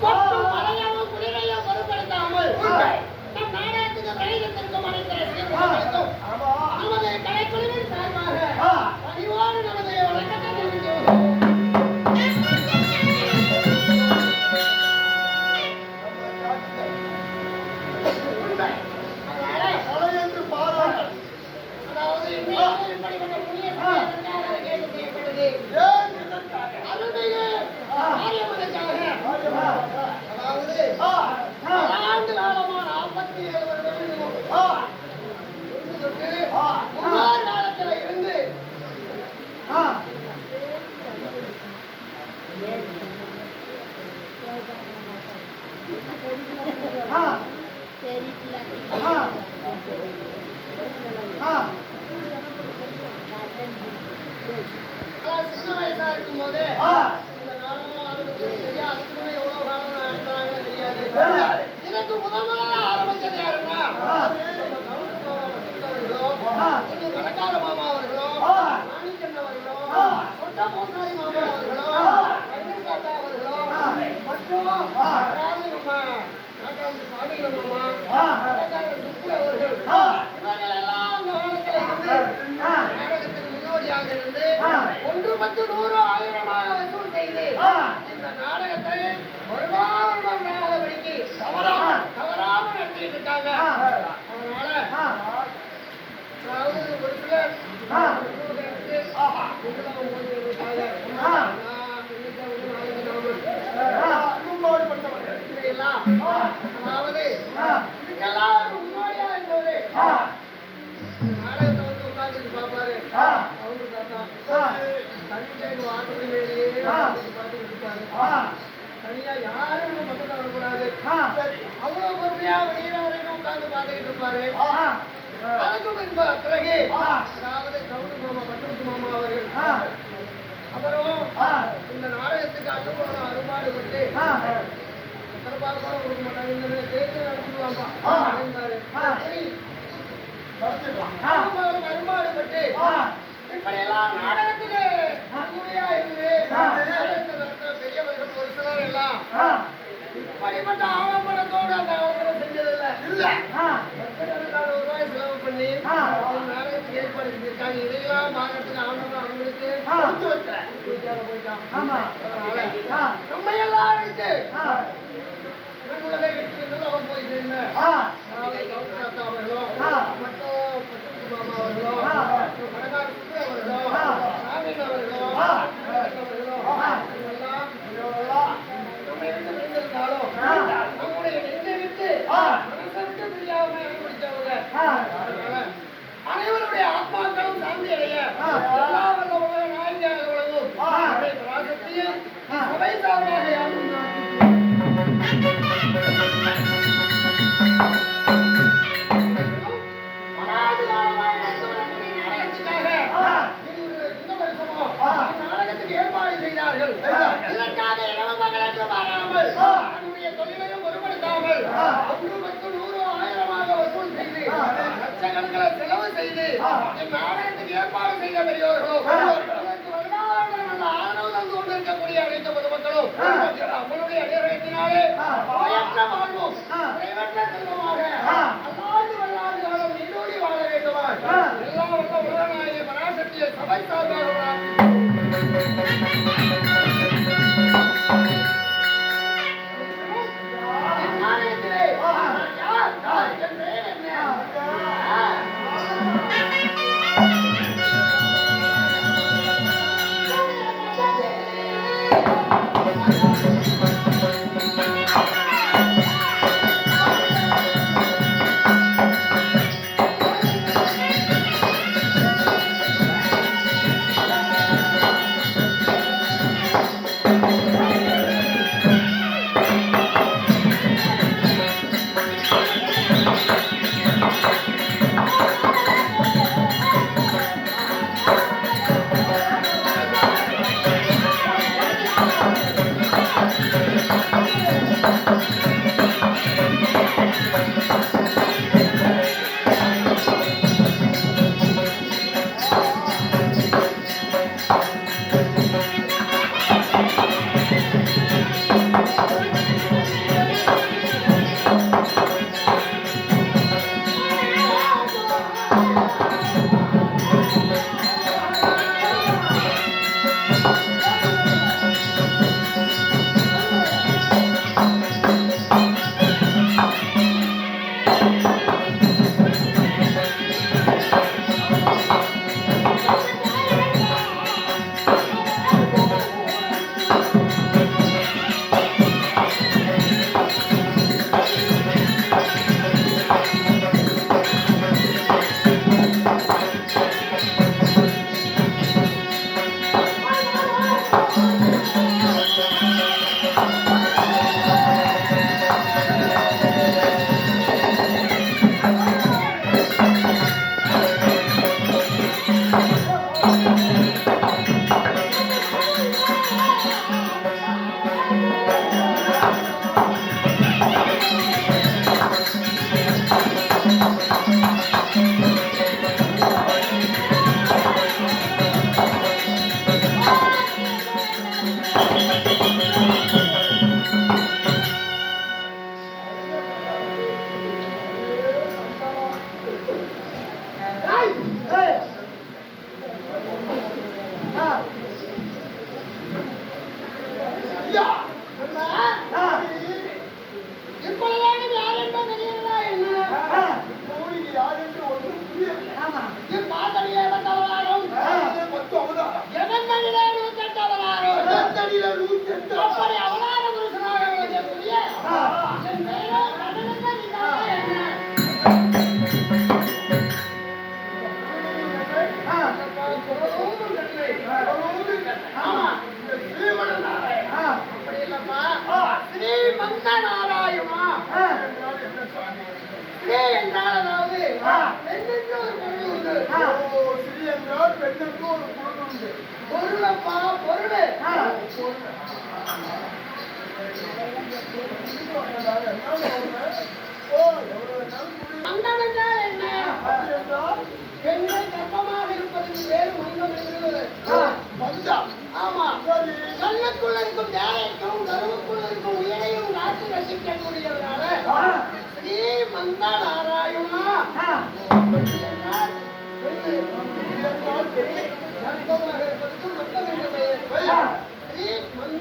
கொட்டும் மழையவும் குளிரையும் பொருட்படுத்தாமல் அதாவது ஒரு முன்னோடியா இருந்தவரு நாடகத்தை வந்து உட்கார்ந்து பார்ப்பாரு. அவரு தாத்தா தனியாக வாசல் மேலேயே பார்த்துட்டு இருப்பாரு. தனியா யாரும் பக்கத்துல வரக்கூடாது. அவ்வளவு பொறுமையா வெளியில வரைக்கும் உட்கார்ந்து பார்த்துக்கிட்டு இருப்பாரு. அதுக்கும் பின்பு பிறகு அதாவது கவுண்டு மாமா பட்டத்து மாமா அவர்கள் அப்புறம் இந்த நாடகத்துக்கு அனுபவம் அருமாடுபட்டு சிறப்பாக கூட கொடுக்க எல்லாம் இப்படிப்பட்ட ஆவணப்படத்தோடு அந்த அவசரம் செஞ்சதில்லை இல்ல ஒரு ரூபாய் செலவு பண்ணி நாடகத்துக்கு ஏற்பாடு செஞ்சிருக்காங்க இதையெல்லாம் பார்க்கறதுக்கு ஆனந்தம் அவங்களுக்கு கொடுத்து வைக்கிறேன் போயிட்டான் நம்ம அவன் போய் அவர்களோ மற்றும் அவர்களோ அவர்களோ அவர்களோ அவர்களோ நம்முடைய நெஞ்சை விட்டு மனசற்கு அனைவருடைய ஆத்மாக்களும் சாந்தி அடைய எல்லா வல்ல உலக நாயகியாக உலகும் சபை சார்பாக செலவு செய்து இந்நாடகத்துக்கு ஏற்பாடு செய்த நல்ல ஆதரவு தந்து கொண்டிருக்கக்கூடிய அனைத்து பொதுமக்களும் அவங்களுடைய அடியரகத்தினாலே நோயற்ற வாழ்வும் செல்வமாக அல்லாண்டு வல்லாண்டு காலம் நீடூழி வாழ வேண்டுமா எல்லா வல்ல உலகநாயகி பராசக்தியை சபை சார்பாக சொல்லுக்குள்ள இருக்கும் நியாயத்தும் கருவுக்குள்ள இருக்கும் உயிரையும் காத்து ரசிக்கக்கூடியவனால ஸ்ரீ மந்த நாராயணா பெரிய சந்தமாக இருப்பதற்கு மற்ற வேண்டும்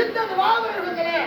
இந்த துவாபரங்களே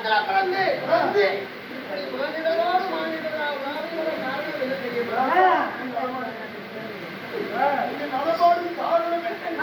காலங்களா கலந்து வந்து இப்படி மாநிலரோடு மாநிலரா என்ன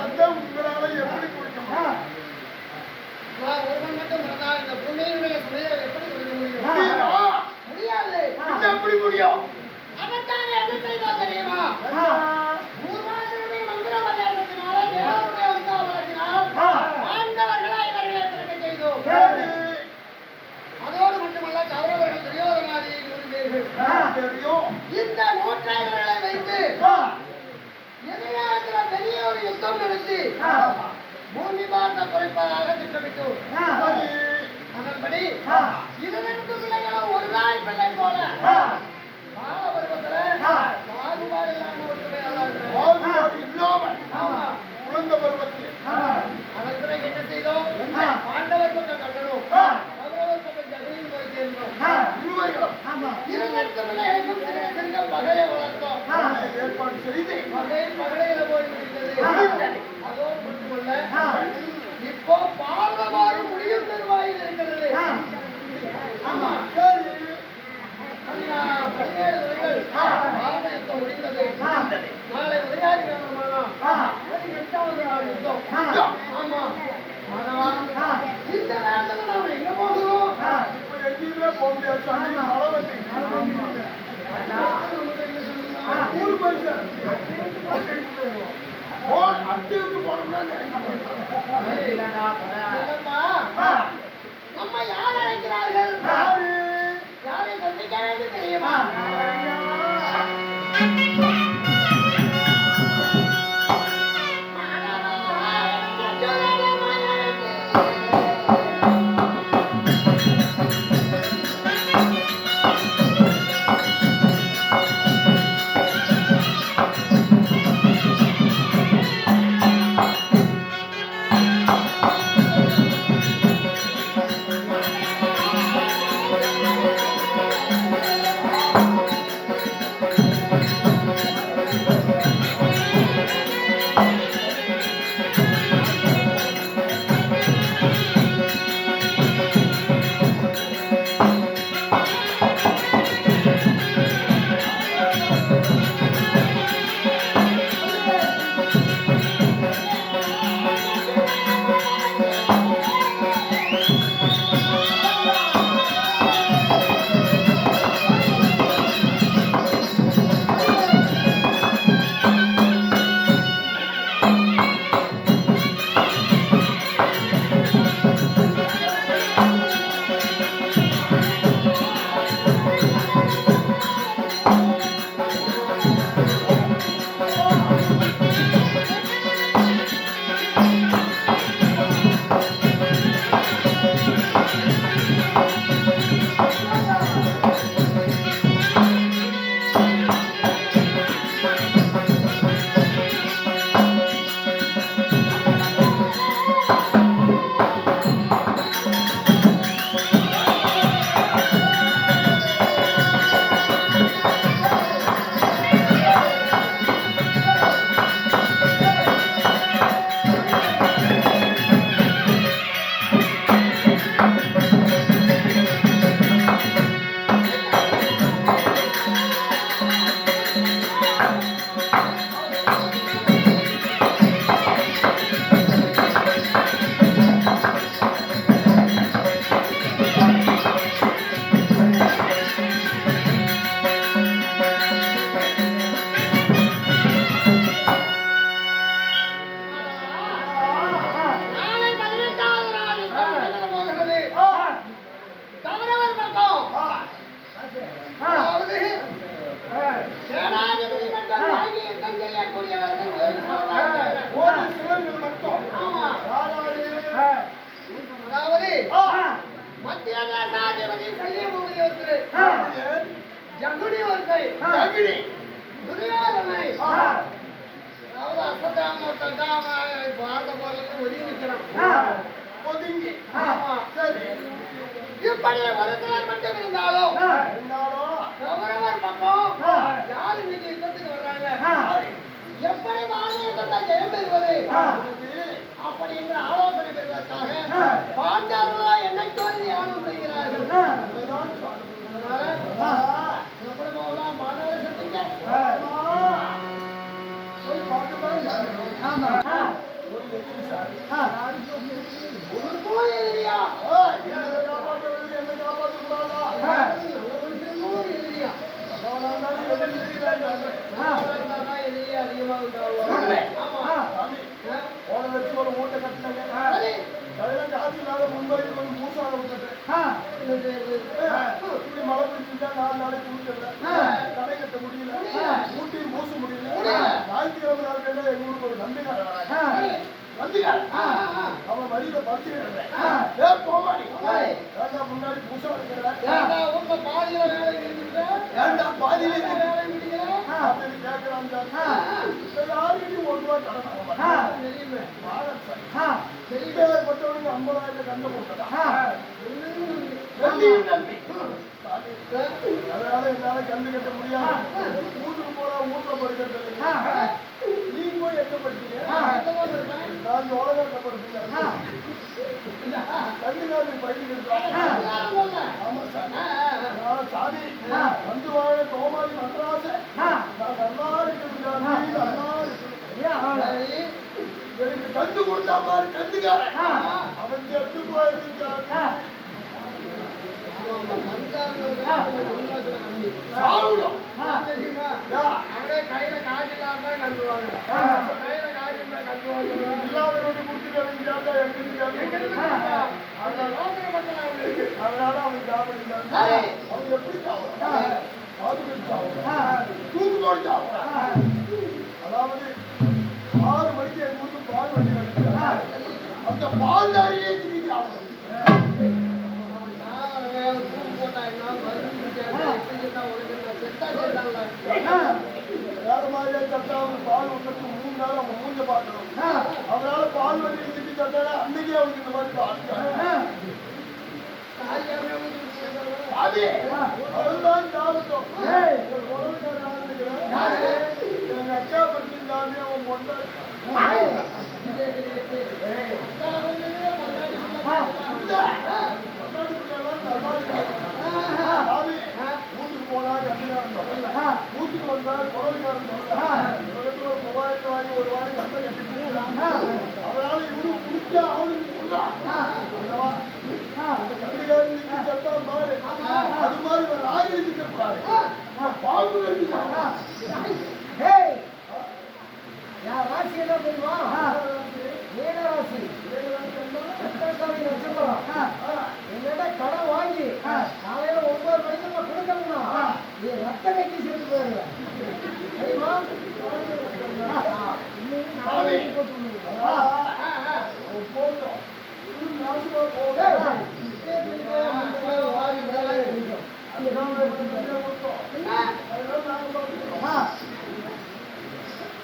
நான் ஒருவன் மட்டும் பிறந்தால் இந்த பூமியினுடைய சுமையை முடியாது? எப்படி முடியும்? அவன் தானே எப்படி தெரியுமா? இருநூறு பிள்ளைகளும் ஒரு நாள் பிள்ளை போல. மாலை பருவத்துல பாகுபாடு இல்லாம ஒருத்தர் இல்லாம குழந்த பருவத்தில். அதற்கு என்ன செய்தோம்? பாண்டவர் ஏற்பாடு செய்து. மகளிர் மகளிர போய் விடுகிறது அதோடு மட்டுமல்ல நம்ம யார் அழைக்கிறார்கள் யாரை சந்திக்க வேண்டும் தெரியுமா அப்படி என்று ஆலோசனை பெறுவதற்காக ஆ. பாண்டவர்களா என்னை தோல்வி ஆணும் செய்கிறார்கள். போய் பார்த்து. ஆமா. ஆ, ஒரு எதிரி சார். ஆ. கொஞ்சம் பூசாக விட்டுட்டு. ஆ. இது, இது, இது. இப்படி மழை பெய்ஞ்சுட்டா நாலு நாளைக்கு குளிக்கல. ஆ. கடை கட்ட முடியல. முடியல. ஊட்டியும் பூச முடியல. முடியல. ஞாயிற்றுக்கிழமை கேட்டா எங்க ஊருக்கு ஒரு ஆ. அவன் வழியில போவாடி. ஏன்டா முன்னாடி பூசா உங்க பாதியில? ஏன்டா பாதியில. அப்படின்னு கேட்கிறான் யாருக்கிட்டையும் ஒரு கடன் ஐம்பதாயிரம் கண்டு போட்டதா அதனால என்னால கண்டு கட்ட முடியாது வீட்டுக்கு போனா வீட்டுல படுக்கிறது நீ போய் எங்க படிச்சீங்க நான் படிச்சீங்க பயிர் எனக்கு கண்டு கொடுத்தா பாரு கண்டுக்காரன் ஆ. அவன் கெட்டு போயிருக்கான். சாவுடும். அப்படியே கையில காசு இல்லாம. ஆ. கையில காசு. இல்லாதவனுக்கு கொடுத்துட்டு எங்க ஆ. அந்த யோசனை மட்டும். அதனால அவன். அவன் எப்படி. தூக்கு போட்டு. அதாவது ஆறு மணிக்கு எங்க ஊருக்கு பால் வண்டி ஆ. அந்த பால் தாரியே திரும்பி சாப்பிடுறான் வேற தூக்கு தட்டா அவனுக்கு பால் மூணு நாள் அவன் மூஞ்ச பால் வண்டி திருப்பி தட்டால அன்னைக்கே அவனுக்கு இந்த மாதிரி பால் அது அதுதான் ஏய். ஒரு எங்க அக்கா பத்தி சாமி அவன் பொண்டாட்டி. பாரு. அது மாதிரி ஆ. என்னிட்ட கடன் வாங்கி காலையில ஒன்பது மணிக்கு நம்ம கொடுக்கணும்னா நீ ரத்த கட்டி செத்து போயிருவ தெரியுமா போட்டோம்.